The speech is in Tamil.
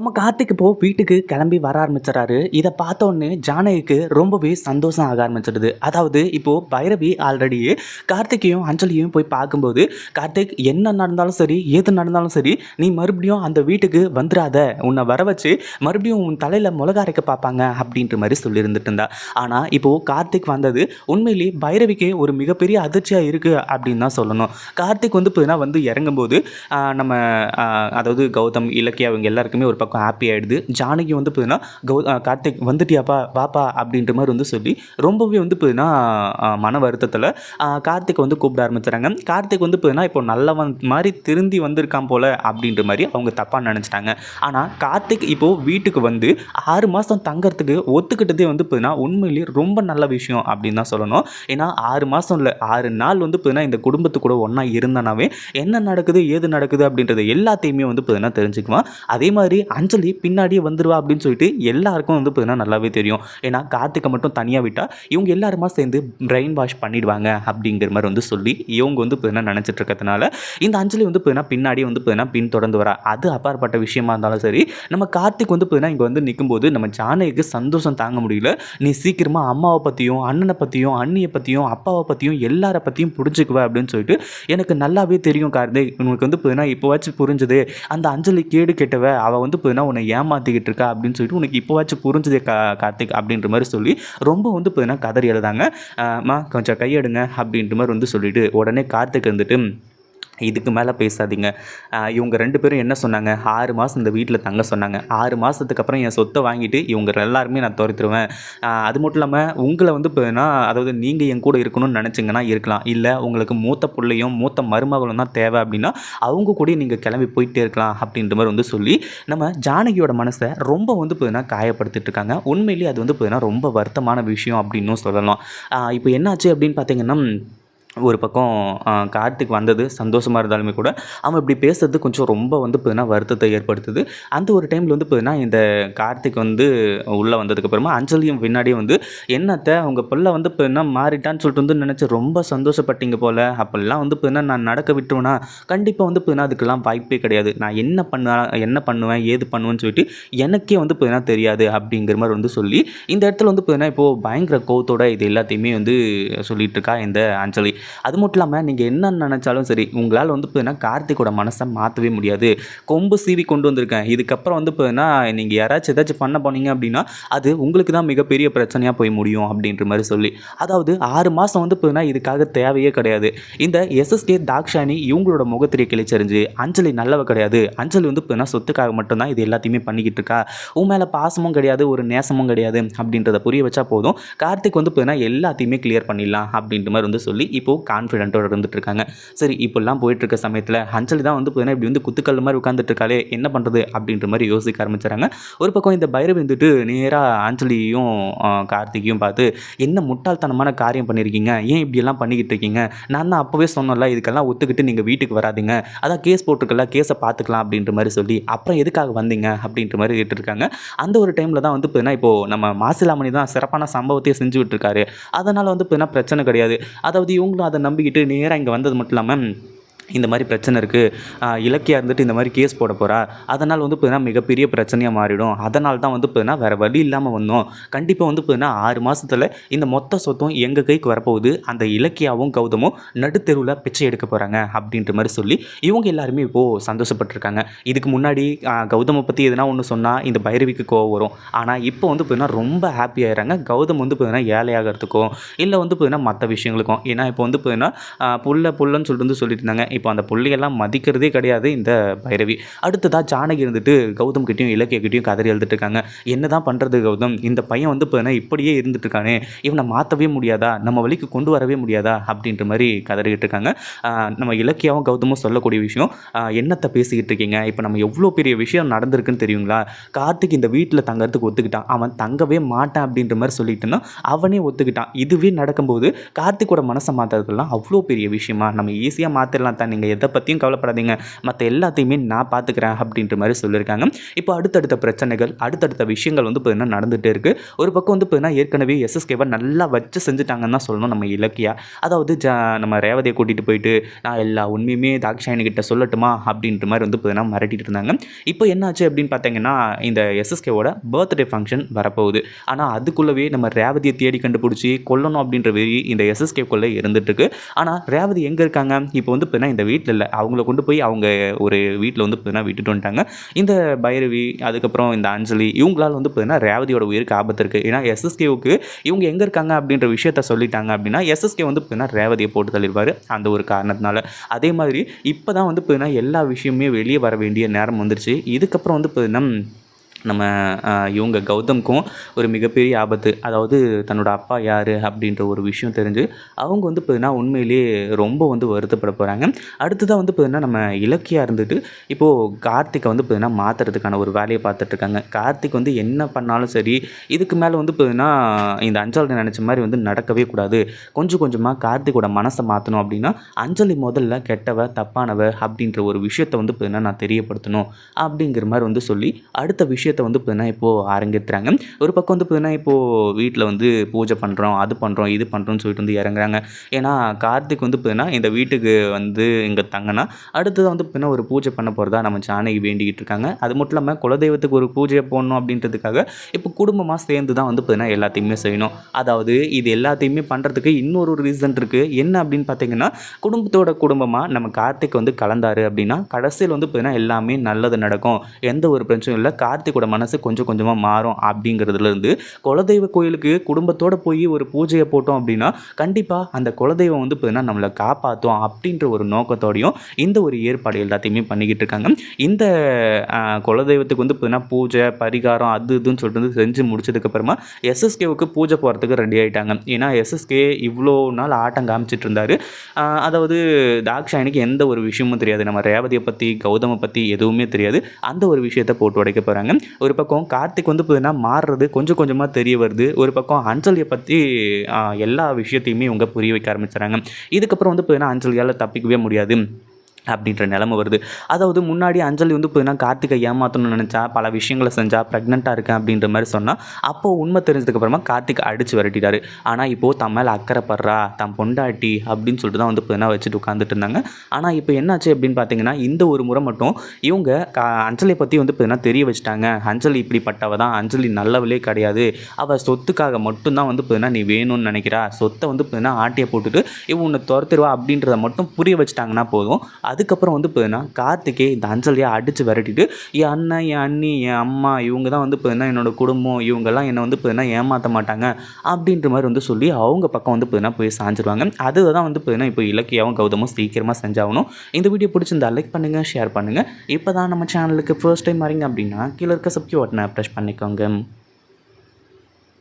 நம்ம கார்த்திக் இப்போ வீட்டுக்கு கிளம்பி வர ஆரம்பிச்சிடறாரு. இதை பார்த்தோன்னே ஜானகிக்கு ரொம்பவே சந்தோஷம் ஆக ஆரம்பிச்சிடுது. அதாவது இப்போ பைரவி ஆல்ரெடி கார்த்திகையும் அஞ்சலியும் போய் பார்க்கும்போது கார்த்திக் என்ன நடந்தாலும் சரி எது நடந்தாலும் சரி நீ மறுபடியும் அந்த வீட்டுக்கு வந்துடாத. உன்னை வர வச்சு மறுபடியும் உன் தலையில் மிளகா அரைக்க பார்ப்பாங்க அப்படின்ற மாதிரி சொல்லியிருந்துட்டு இருந்தா. ஆனால் இப்போ கார்த்திக் வந்தது உண்மையிலேயே பைரவிக்கு ஒரு மிகப்பெரிய அதிர்ச்சியாக இருக்குது அப்படின்னு தான் சொல்லணும். கார்த்திக் வந்து பார்த்தீங்கன்னா வந்து இறங்கும்போது நம்ம அதாவது கௌதம் இலக்கியா இவங்க எல்லாருக்குமே ஒரு பக்கம் ஹாப்பி ஆகிடுது ஜானகி வந்து பார்த்தீங்கன்னா கௌ கார்த்திக் வந்துட்டியாப்பா வாப்பா அப்படின்ற மாதிரி வந்து சொல்லி ரொம்பவே வந்து பார்த்தீங்கன்னா மன வருத்தத்தில் கார்த்திக் வந்து கூப்பிட ஆரம்பிச்சுறாங்க கார்த்திக் வந்து பார்த்தீங்கன்னா இப்போ நல்லவன் மாதிரி திருந்தி வந்திருக்கான் போல அப்படின்ற மாதிரி அவங்க தப்பாக நினச்சிட்டாங்க. ஆனால் கார்த்திக் இப்போது வீட்டுக்கு வந்து ஆறு மாதம் தங்கறதுக்கு ஒத்துக்கிட்டதே வந்து பார்த்தீங்கன்னா உண்மையிலேயே ரொம்ப நல்ல விஷயம் அப்படின்னு தான் சொல்லணும். ஏன்னா ஆறு மாதம் இல்லை ஆறு நாள் வந்து பார்த்தீங்கன்னா இந்த குடும்பத்து கூட ஒன்றா இருந்தானாவே என்ன நடக்குது ஏது நடக்குது அப்படின்றது எல்லாத்தையுமே வந்து பார்த்தீங்கன்னா தெரிஞ்சுக்குவான். அதே மாதிரி அஞ்சலி பின்னாடியே வந்துருவா அப்படின்னு சொல்லிட்டு எல்லாருக்கும் வந்து பார்த்தீங்கன்னா நல்லாவே தெரியும். ஏன்னா கார்த்திகை மட்டும் தனியாக விட்டால் இவங்க எல்லாருமா சேர்ந்து பிரெயின் வாஷ் பண்ணிடுவாங்க அப்படிங்கிற மாதிரி வந்து சொல்லி இவங்க வந்து பார்த்தீங்கன்னா நினச்சிட்டு இருக்கிறதுனால இந்த அஞ்சலி வந்து பார்த்தீங்கன்னா பின்னாடியே வந்து பார்த்தீங்கன்னா பின் தொடர்ந்து வரா. அது அப்பாற்பட்ட விஷயமா இருந்தாலும் சரி நம்ம கார்த்திக் வந்து பார்த்தீங்கன்னா இங்கே வந்து நிற்கும்போது நம்ம ஜானகிக்கு சந்தோஷம் தாங்க முடியல. நீ சீக்கிரமாக அம்மாவை பற்றியும் அண்ணனை பற்றியும் அண்ணியை பற்றியும் அப்பாவை பற்றியும் எல்லாரை பற்றியும் புரிஞ்சுக்குவ அப்படின்னு சொல்லிட்டு எனக்கு நல்லாவே தெரியும் கார்த்திக். உனக்கு வந்து பார்த்தீங்கன்னா இப்போவாச்சும் புரிஞ்சுது. அந்த அஞ்சலி கேடு கெட்டவ அவள் வந்து பார்த்தீங்கன்னா உன்னை ஏமாற்றிக்கிட்டு இருக்கா அப்படின்னு சொல்லிட்டு உனக்கு இப்போவாச்சும் புரிஞ்சுதே கா கார்த்திக் அப்படின்ற மாதிரி சொல்லி ரொம்ப வந்து பார்த்தீங்கன்னா கதறி எழுதாங்க. மா கொஞ்சம் கையெடுங்க அப்படின்ற மாதிரி வந்து சொல்லிட்டு உடனே கார்த்திக் வந்துட்டு இதுக்கு மேலே பேசாதீங்க. இவங்க ரெண்டு பேரும் என்ன சொன்னாங்க? ஆறு மாதம் இந்த வீட்டில் தங்க சொன்னாங்க. ஆறு மாதத்துக்கு அப்புறம் என் சொத்தை வாங்கிட்டு இவங்க எல்லாருமே நான் துரத்துருவேன் அது மட்டும் இல்லாமல் உங்களை வந்து இப்போனா அதாவது நீங்கள் என் கூட இருக்கணும்னு நினச்சிங்கன்னா இருக்கலாம். இல்லை உங்களுக்கு மூத்த பிள்ளையும் மூத்த மருமகளும் தான் தேவை அப்படின்னா அவங்க கூட நீங்கள் கிளம்பி போயிட்டே இருக்கலாம் அப்படின்ற மாதிரி வந்து சொல்லி நம்ம ஜானகியோட மனசை ரொம்ப வந்து இப்போனா காயப்படுத்திட்டு இருக்காங்க. உண்மையிலேயே அது வந்து இப்போனா ரொம்ப வருத்தமான விஷயம் அப்படின்னும் சொல்லலாம். இப்போ என்னாச்சு அப்படின்னு பார்த்தீங்கன்னா ஒரு பக்கம் கார்த்திக் வந்தது சந்தோஷமாக இருந்தாலுமே கூட அவன் இப்படி பேசுறது கொஞ்சம் ரொம்ப வந்து பார்த்தீங்கன்னா வருத்தத்தை ஏற்படுத்துது. அந்த ஒரு டைமில் வந்து பார்த்தீங்கன்னா இந்த கார்த்திக் வந்து உள்ளே வந்ததுக்கப்புறமா அஞ்சலியும் பின்னாடியே வந்து என்னத்தை அவங்க பிள்ளை வந்து பார்த்தீங்கன்னா மாறிட்டான்னு சொல்லிட்டு வந்து நினச்சி ரொம்ப சந்தோஷப்பட்டீங்க போல். அப்போல்லாம் வந்து பார்த்தீங்கன்னா நான் நடக்க விட்டுருவேனா? கண்டிப்பாக வந்து பார்த்தீங்கன்னா அதுக்கெல்லாம் வாய்ப்பே கிடையாது. நான் என்ன பண்ண என்ன பண்ணுவேன் ஏது பண்ணுவேன்னு சொல்லிட்டு எனக்கே வந்து பார்த்தீங்கன்னா தெரியாது அப்படிங்கிற மாதிரி வந்து சொல்லி இந்த இடத்துல வந்து பார்த்தீங்கன்னா இப்போது பயங்கர கோவத்தோட இது எல்லாத்தையுமே வந்து சொல்லிகிட்டு இருக்கா இந்த அஞ்சலி. அது மட்டும் இல்லாமல் நீங்கள் என்ன நினச்சாலும் சரி உங்களால் வந்து பார்த்தீங்கன்னா கார்த்திகோட மனசை மாற்றவே முடியாது. கொம்பு சீவி கொண்டு வந்திருக்கேன். இதுக்கப்புறம் வந்து பார்த்தீங்கன்னா நீங்கள் யாராச்சும் ஏதாச்சும் பண்ண போனீங்க அப்படின்னா அது உங்களுக்கு தான் மிகப்பெரிய பிரச்சனையாக போய் முடியும் அப்படின்ற மாதிரி சொல்லி. அதாவது ஆறு மாதம் வந்து பார்த்தீங்கன்னா இதுக்காக தேவையே கிடையாது. இந்த எஸ்எஸ்கே தாக்ஷானி இவங்களோட முகத்திரையை கிழிச்சறிஞ்சு அஞ்சலி நல்லவ கிடையாது. அஞ்சலி வந்து பார்த்தீங்கன்னா சொத்துக்காக மட்டும்தான் இது எல்லாத்தையுமே பண்ணிக்கிட்டு இருக்கா. உன் மேலே பாசமும் கிடையாது ஒரு நேசமும் கிடையாது அப்படின்றத புரிய வச்சா போதும். கார்த்திக் வந்து பார்த்தீங்கன்னா எல்லாத்தையுமே கிளியர் பண்ணிடலாம் அப்படின்ற மாதிரி வந்து சொல்லி இப்போது கான்ஃபிடென்ட்டோட இருந்துட்டு இருக்காங்க சரி இப்போல்லாம் போயிட்டு இருக்க சமயத்தில் அஞ்சலி தான் வந்து பார்த்தீங்கன்னா இப்படி வந்து குத்துக்கல் மாதிரி உட்காந்துட்டு இருக்காளே என்ன பண்ணுறது அப்படின்ற மாதிரி யோசிக்க ஆரம்பிச்சாங்க ஒரு பக்கம் இந்த பைரவி வந்துட்டு நேராக அஞ்சலியும் கார்த்திகையும் பார்த்து என்ன முட்டாள்தனமான காரியம் பண்ணியிருக்கீங்க ஏன் இப்படியெல்லாம் பண்ணிக்கிட்டு இருக்கீங்க நான் தான் அப்போவே சொன்னோம்ல இதுக்கெல்லாம் ஒத்துக்கிட்டு நீங்கள் வீட்டுக்கு வராதீங்க. அதான் கேஸ் போட்டிருக்கல கேஸை பார்த்துக்கலாம் அப்படின்ற மாதிரி சொல்லி அப்புறம் எதுக்காக வந்தீங்க? அப்படின்ற மாதிரி கேட்டுருக்காங்க. அந்த ஒரு டைமில் தான் வந்து பார்த்தீங்கன்னா இப்போது நம்ம மாசிலாமணி தான் சிறப்பான சம்பவத்தையே செஞ்சு விட்டுருக்காரு. அதனால் வந்து பார்த்தீங்கன்னா பிரச்சனை கிடையாது. அதாவது இவங்க இவங்களும் அதை நம்பிக்கிட்டு நேராக இங்கே வந்தது மட்டும் இல்லாமல் இந்த மாதிரி பிரச்சனை இருக்குது இலக்கியா இருந்துட்டு இந்த மாதிரி கேஸ் போட போகிறா அதனால் வந்து பார்த்தீங்கன்னா மிகப்பெரிய பிரச்சனையாக மாறிடும். அதனால தான் வந்து பார்த்தீங்கன்னா வேறு வழி இல்லாமல் வந்தோம். கண்டிப்பாக வந்து பார்த்தீங்கன்னா ஆறு மாதத்தில் இந்த மொத்த சொத்தும் எங்கள் கைக்கு வரப்போகுது. அந்த இலக்கியாவும் கௌதமும் நடுத்தெருவில் பிச்சை எடுக்க போகிறாங்க அப்படின்ற மாதிரி சொல்லி இவங்க எல்லாருமே இப்போது சந்தோஷப்பட்டிருக்காங்க. இதுக்கு முன்னாடி கௌதமை பற்றி எதுனா ஒன்று சொன்னால் இந்த பைரவிக்கு கோவம் வரும். ஆனால் இப்போ வந்து பார்த்தீங்கன்னா ரொம்ப ஹாப்பி ஆகிறாங்க கௌதம் வந்து பார்த்தீங்கன்னா ஏழையாகிறதுக்கும் இல்லை வந்து பார்த்தீங்கன்னா மற்ற விஷயங்களுக்கும் ஏன்னா இப்போ வந்து பார்த்தீங்கன்னா புல்ல புல்லன்னு சொல்லிட்டு வந்து சொல்லிட்டு இருந்தாங்க. இப்போ அந்த புள்ளையெல்லாம் மதிக்கிறதே கிடையாது இந்த பைரவி. அடுத்ததாக ஜானகி இருந்துட்டு கௌதம் கிட்டேயும் இலக்கியக்கிட்டையும் கதறி எழுதிட்டு இருக்காங்க என்ன தான் பண்ணுறது கௌதம்? இந்த பையன் வந்து இப்போ இப்படியே இருந்துட்டு இருக்கானே இவனை மாற்றவே முடியாதா? நம்ம வழிக்கு கொண்டு வரவே முடியாதா? அப்படின்ற மாதிரி கதறிக்கிட்டு இருக்காங்க நம்ம இலக்கியாவும் கௌதமும் சொல்லக்கூடிய விஷயம் என்னத்தை பேசிக்கிட்டு இருக்கீங்க இப்போ நம்ம எவ்வளோ பெரிய விஷயம் நடந்திருக்குன்னு தெரியுங்களா? கார்த்திக் இந்த வீட்டில் தங்கறதுக்கு ஒத்துக்கிட்டான். அவன் தங்கவே மாட்டான் அப்படின்ற மாதிரி சொல்லிட்டுன்னா அவனே ஒத்துக்கிட்டான். இதுவே நடக்கும்போது கார்த்திக்கோட மனசை மாற்றுறதுலாம் அவ்வளோ பெரிய விஷயமா? நம்ம ஈஸியாக மாற்றிடலாம் அக்கா நீங்கள் எதை பற்றியும் கவலைப்படாதீங்க. மற்ற எல்லாத்தையுமே நான் பார்த்துக்கிறேன் அப்படின்ற மாதிரி சொல்லியிருக்காங்க. இப்போ அடுத்தடுத்த பிரச்சனைகள் அடுத்தடுத்த விஷயங்கள் வந்து பார்த்தீங்கன்னா நடந்துகிட்டே இருக்குது ஒரு பக்கம் வந்து பார்த்தீங்கன்னா ஏற்கனவே எஸ்எஸ்கேவை நல்லா வச்சு செஞ்சுட்டாங்கன்னு தான் சொல்லணும் நம்ம இலக்கியா. அதாவது ஜ நம்ம ரேவதியை கூட்டிகிட்டு போயிட்டு நான் எல்லா உண்மையுமே தாக்ஷாயணி சொல்லட்டுமா அப்படின்ற மாதிரி வந்து பார்த்தீங்கன்னா மிரட்டிட்டு இருந்தாங்க. இப்போ என்னாச்சு அப்படின்னு பார்த்தீங்கன்னா இந்த எஸ்எஸ்கேவோட பர்த்டே ஃபங்க்ஷன் வரப்போகுது. ஆனால் அதுக்குள்ளவே நம்ம ரேவதியை தேடி கண்டுபிடிச்சி கொல்லணும் அப்படின்ற வெறி இந்த எஸ்எஸ்கேக்குள்ளே இருந்துட்டுருக்கு ஆனால் ரேவதி எங்கே இருக்காங்க? இப்போ வந்து பார்த்தீங்கன்னா இந்த வீட்டில் இல்லை. அவங்கள கொண்டு போய் அவங்க ஒரு வீட்டில் வந்து பார்த்தீங்கன்னா விட்டுட்டு வந்துட்டாங்க. இந்த பைரவி அதுக்கப்புறம் இந்த அஞ்சலி இவங்களால் வந்து பார்த்தீங்கன்னா ரேவதியோட உயிருக்கு ஆபத்து இருக்குது ஏன்னா எஸ்எஸ்கேவுக்கு இவங்க எங்கே இருக்காங்க அப்படின்ற விஷயத்த சொல்லிட்டாங்க அப்படின்னா எஸ்எஸ்கே வந்து பார்த்தீங்கன்னா ரேவதியை போட்டு தள்ளிடுவார் அந்த ஒரு காரணத்தினால. அதே மாதிரி இப்போ தான் வந்து பார்த்தீங்கன்னா எல்லா விஷயமுமே வெளியே வர வேண்டிய நேரம் வந்துருச்சு. இதுக்கப்புறம் வந்து பார்த்தீங்கன்னா நம்ம இவங்க கௌதம்க்கும் ஒரு மிகப்பெரிய ஆபத்து. அதாவது தன்னோட அப்பா யார் அப்படின்ற ஒரு விஷயம் தெரிஞ்சு அவங்க வந்து பார்த்தீங்கன்னா உண்மையிலேயே ரொம்ப வந்து வருத்தப்பட போகிறாங்க அடுத்ததாக வந்து பார்த்தீங்கன்னா நம்ம இலக்கியாக இருந்துட்டு இப்போது கார்த்திகை வந்து பார்த்தீங்கன்னா மாற்றுறதுக்கான ஒரு வேலையை பார்த்துட்ருக்காங்க கார்த்திக் வந்து என்ன பண்ணாலும் சரி இதுக்கு மேலே வந்து பார்த்தீங்கன்னா இந்த அஞ்சலி நினச்ச மாதிரி வந்து நடக்கவே கூடாது. கொஞ்சம் கொஞ்சமாக கார்த்திகோட மனசை மாற்றணும் அப்படின்னா அஞ்சலி முதல்ல கெட்டவ தப்பானவ அப்படின்ற ஒரு விஷயத்தை வந்து பார்த்தீங்கன்னா நான் தெரியப்படுத்தணும் அப்படிங்கிற மாதிரி வந்து சொல்லி அடுத்த விஷயத்தை வந்து பார்த்தீங்கன்னா இப்போது அரங்கேற்றுறாங்க ஒரு பக்கம் வந்து பார்த்தீங்கன்னா இப்போது வீட்டில் வந்து பூஜை பண்ணுறோம் அது பண்ணுறோம் இது பண்ணுறோம்னு சொல்லிட்டு வந்து இறங்குறாங்க. ஏன்னா கார்த்திக் வந்து பார்த்தீங்கன்னா இந்த வீட்டுக்கு வந்து இங்கே தங்கினா அடுத்தது வந்து பார்த்தீங்கன்னா ஒரு பூஜை பண்ண போகிறதா நம்ம சாணகி வேண்டிக்கிட்டு இருக்காங்க. அது மட்டும் இல்லாமல் குலதெய்வத்துக்கு ஒரு பூஜையை போடணும் அப்படின்றதுக்காக இப்போ குடும்பமாக சேர்ந்து தான் வந்து பார்த்தீங்கன்னா எல்லாத்தையுமே செய்யணும். அதாவது இது எல்லாத்தையுமே பண்ணுறதுக்கு இன்னொரு ரீசன் இருக்குது என்ன அப்படின்னு பார்த்தீங்கன்னா குடும்பத்தோட குடும்பமாக நம்ம கார்த்திக் வந்து கலந்தாரு அப்படின்னா கடைசியில் வந்து பார்த்தீங்கன்னா எல்லாமே நல்லது நடக்கும். எந்த ஒரு பிரச்சனையும் இல்லை. அவங்களோட மனசு கொஞ்சம் கொஞ்சமாக மாறும் அப்படிங்கிறதுலேருந்து குலதெய்வ கோயிலுக்கு குடும்பத்தோடு போய் ஒரு பூஜையை போட்டோம் அப்படின்னா கண்டிப்பாக அந்த குலதெய்வம் வந்து பார்த்தீங்கன்னா நம்மளை காப்பாற்றும் அப்படின்ற ஒரு நோக்கத்தோடையும் இந்த ஒரு ஏற்பாடு எல்லாத்தையுமே பண்ணிக்கிட்டு இருக்காங்க. இந்த குலதெய்வத்துக்கு வந்து பார்த்தீங்கன்னா பூஜை பரிகாரம் அது இதுன்னு சொல்லிட்டு வந்து செஞ்சு முடிச்சதுக்கப்புறமா எஸ்எஸ்கேவுக்கு பூஜை போகிறதுக்கு ரெடி ஆகிட்டாங்க ஏன்னா எஸ்எஸ்கே இவ்வளோ நாள் ஆட்டம் காமிச்சிட்டு இருந்தார். அதாவது தாக்ஷாயனுக்கு எந்த ஒரு விஷயமும் தெரியாது. நம்ம ரேவதியை பற்றி கௌதமை பற்றி எதுவுமே தெரியாது. அந்த ஒரு விஷயத்தை போட்டு உடைக்க போகிறாங்க ஒரு பக்கம் கார்த்திக் வந்து பார்த்தீங்கன்னா மாறுறது கொஞ்சம் கொஞ்சமாக தெரிய வருது. ஒரு பக்கம் அஞ்சலியை பற்றி எல்லா விஷயத்தையுமே இவங்க புரிய வைக்க ஆரம்பிச்சுறாங்க. இதுக்கப்புறம் வந்து பார்த்தீங்கன்னா அஞ்சலியால் தப்பிக்கவே முடியாது. அப்படின்ற நிலமை வருது. அதாவது முன்னாடி அஞ்சலி வந்து பார்த்தீங்கன்னா கார்த்திகை ஏமாற்றணும்னு நினச்சா பல விஷயங்களை செஞ்சா ப்ரெக்னெண்ட்டாக இருக்கேன் அப்படின்ற மாதிரி சொன்னால் அப்போது உண்மை தெரிஞ்சதுக்கப்புறமா கார்த்திக் அடித்து விரட்டிட்டாரு. ஆனால் இப்போது தன் மேலே அக்கறைப்படுறா தம் பொண்டாட்டி அப்படின்னு சொல்லிட்டு தான் வந்து பார்த்தீங்கன்னா வச்சுட்டு உட்காந்துட்டு இருந்தாங்க. ஆனால் இப்போ என்னாச்சு அப்படின்னு பார்த்தீங்கன்னா இந்த ஒரு முறை மட்டும் இவங்க கா அஞ்சலியை பற்றி வந்து பார்த்தீங்கன்னா தெரிய வச்சுட்டாங்க? அஞ்சலி இப்படிப்பட்டவ தான் அஞ்சலி நல்லவளே கிடையாது. அவள் சொத்துக்காக மட்டும்தான் வந்து பார்த்தீங்கன்னா நீ வேணும்னு நினைக்கிறா? சொத்தை வந்து பார்த்தீங்கன்னா ஆட்டியை போட்டுட்டு இவன் உன்னை துரத்துருவா அப்படின்றத மட்டும் புரிய வச்சுட்டாங்கன்னா போதும். அதுக்கப்புறம் வந்து பார்த்தீங்கன்னா கார்த்திகே இந்த அஞ்சலியாக அடித்து விரட்டிட்டு என் அண்ணன் என் அண்ணி என் அம்மா இவங்க தான் வந்து பார்த்தீங்கன்னா என்னோட குடும்பம் இவங்கெல்லாம் என்னை வந்து பார்த்தீங்கன்னா ஏமாற்ற மாட்டாங்க. அப்படின்ற மாதிரி வந்து சொல்லி அவங்க பக்கம் வந்து பார்த்தீங்கன்னா போய் சாஞ்சிருவாங்க. அதுதான் வந்து பார்த்தீங்கன்னா இப்போ இலக்கியாவும் கௌதமும் சீக்கிரமாக செஞ்சாகணும். இந்த வீடியோ பிடிச்சிருந்தா லைக் பண்ணுங்கள் ஷேர் பண்ணுங்கள் இப்போ தான் நம்ம சேனலுக்கு ஃபர்ஸ்ட் டைம் வரீங்க அப்படின்னா கீழே இருக்க சப்ஸ்கிரைப் பட்டனை ப்ரெஷ் பண்ணிக்கோங்க.